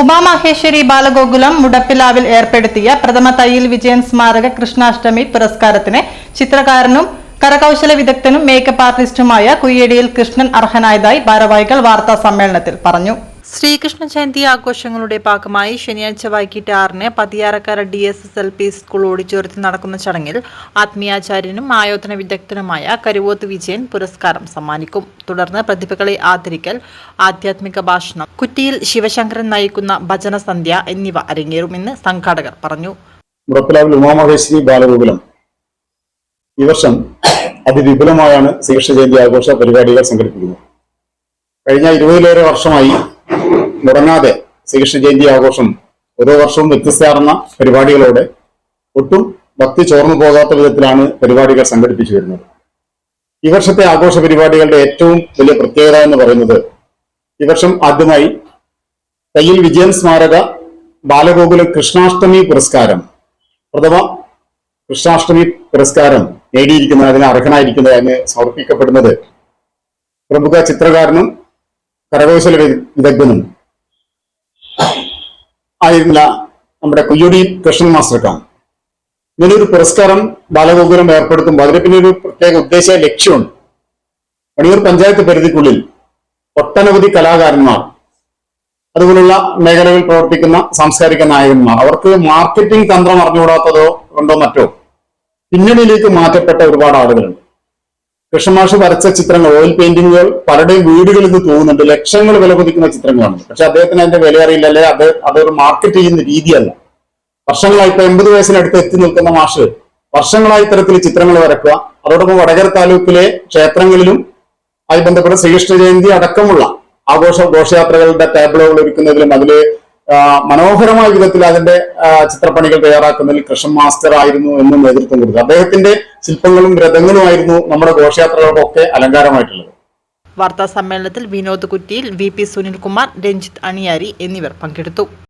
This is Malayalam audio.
ഉമാമഹേശ്വരി ബാലഗോകുലം മുടപ്പിലാവിൽ ഏർപ്പെടുത്തിയ പ്രഥമ തയ്യിൽ വിജയൻ സ്മാരക കൃഷ്ണാഷ്ടമി പുരസ്കാരത്തിന് ചിത്രകാരനും കരകൗശല വിദഗ്ധനും മേക്കപ്പ് ആർട്ടിസ്റ്റുമായ കുയ്യടിയിൽ കൃഷ്ണൻ അർഹനായതായി ഭാരവാഹികൾ വാർത്താ സമ്മേളനത്തിൽ പറഞ്ഞു. ശ്രീകൃഷ്ണ ജയന്തി ആഘോഷങ്ങളുടെ ഭാഗമായി ശനിയാഴ്ച വൈകിട്ട് ആറിന് Pathiyarakkara D S S L P school ഓഡിറ്റോറിയത്തിൽ നടക്കുന്ന ചടങ്ങിൽ ആത്മീയാചാര്യനും ആയോധന വിദഗ്ധനുമായ കരുവോത്ത് വിജയൻ പുരസ്കാരം സമ്മാനിക്കും. തുടർന്ന് പ്രതിഭകളെ ആദരിക്കൽ ആധ്യാത്മിക ഭാഷണം കുറ്റിയിൽ ശിവശങ്കരൻ നയിക്കുന്ന ഭജന സന്ധ്യ എന്നിവ അരങ്ങേറുമെന്ന് സംഘാടകർ പറഞ്ഞു. ഉമാമഹേശ്വരി ബാലഗോകുലം ഈ വർഷം അതിവിപുലമായാണ് ശ്രീകൃഷ്ണ ജയന്തി ആഘോഷ പരിപാടികൾ സംഘടിപ്പിക്കുന്നത്. കഴിഞ്ഞ ഇരുപതിലേറെ വർഷമായി മുടങ്ങാതെ ശ്രീകൃഷ്ണ ജയന്തി ആഘോഷം ഓരോ വർഷവും വ്യത്യസ്തമാർന്ന പരിപാടികളോടെ ഒട്ടും ഭക്തി ചോർന്നു പോകാത്ത വിധത്തിലാണ് പരിപാടികൾ സംഘടിപ്പിച്ചു വരുന്നത്. ഈ വർഷത്തെ ആഘോഷ പരിപാടികളുടെ ഏറ്റവും വലിയ പ്രത്യേകത എന്ന് പറയുന്നത് ഈ വർഷം ആദ്യമായി തയ്യിൽ വിജയൻ സ്മാരക ബാലഗോകുല കൃഷ്ണാഷ്ടമി പുരസ്കാരം പ്രഥമ കൃഷ്ണാഷ്ടമി പുരസ്കാരം നേടിയിരിക്കുന്നത് അതിന് അർഹനായിരിക്കുന്നത് അതിന് സമർപ്പിക്കപ്പെടുന്നത് പ്രമുഖ ചിത്രകാരനും കരകൗശല വിദ- വിദഗ്ധനും ആയിരുന്ന നമ്മുടെ കുയ്യൊടി കൃഷ്ണൻ മാസ്റ്റർക്കാണ്. ഇങ്ങനൊരു പുരസ്കാരം ബാലഗോകുലം ഏർപ്പെടുത്തുമ്പോൾ അതിന് പിന്നെ ഒരു പ്രത്യേക ഉദ്ദേശ ലക്ഷ്യമുണ്ട്. മണിയൂർ പഞ്ചായത്ത് പരിധിക്കുള്ളിൽ ഒട്ടനവധി കലാകാരന്മാർ അതുപോലുള്ള മേഖലകളിൽ പ്രവർത്തിക്കുന്ന സാംസ്കാരിക നായകന്മാർ. അവർക്ക് മാർക്കറ്റിംഗ് തന്ത്രം അറിഞ്ഞുകൂടാത്തതോ കൊണ്ടോ മറ്റോ പിന്നണിയിലേക്ക് മാറ്റപ്പെട്ട ഒരുപാട് ആളുകളുണ്ട്. കൃഷ്ണമാഷ് വരച്ച ചിത്രങ്ങൾ ഓയിൽ പെയിന്റിങ്ങുകൾ പലരുടെയും വീടുകളിൽ നിന്ന് തോന്നുന്നുണ്ട്. ലക്ഷങ്ങൾ വില കുതിക്കുന്ന ചിത്രങ്ങളാണ്. പക്ഷെ അദ്ദേഹത്തിന് അതിന്റെ വില അറിയില്ല. അല്ലെ അത് അതൊരു മാർക്കറ്റ് ചെയ്യുന്ന രീതിയല്ല. വർഷങ്ങളായി ഇപ്പൊ എൺപത് വയസ്സിനടുത്ത് എത്തി നിൽക്കുന്ന മാഷ് വർഷങ്ങളായി ഇത്തരത്തിൽ ചിത്രങ്ങൾ വരക്കുക. അതോടൊപ്പം വടകര താലൂക്കിലെ ക്ഷേത്രങ്ങളിലും ആയി ബന്ധപ്പെട്ട ശ്രീകൃഷ്ണ ജയന്തി അടക്കമുള്ള ആഘോഷ ഘോഷയാത്രകളുടെ ടേബിളുകൾ ഒരുക്കുന്നതിലും അതിൽ മനോഹരമായ വിധത്തിൽ അതിന്റെ ചിത്രപ്പണികൾ തയ്യാറാക്കുന്നതിൽ കൃഷ്ണൻ മാസ്റ്റർ ആയിരുന്നു എന്ന് നേതൃത്വം കൊടുത്തു അദ്ദേഹത്തിന്റെ ശില്പങ്ങളും രഥങ്ങളുമായിരുന്നു നമ്മുടെ ഘോഷയാത്രകൾക്കൊക്കെ അലങ്കാരമായിട്ടുള്ളത്. വാർത്താ സമ്മേളനത്തിൽ വിനോദ് കുറ്റിയിൽ വി പി സുനിൽകുമാർ രഞ്ജിത്ത് അണിയാരി എന്നിവർ പങ്കെടുത്തു.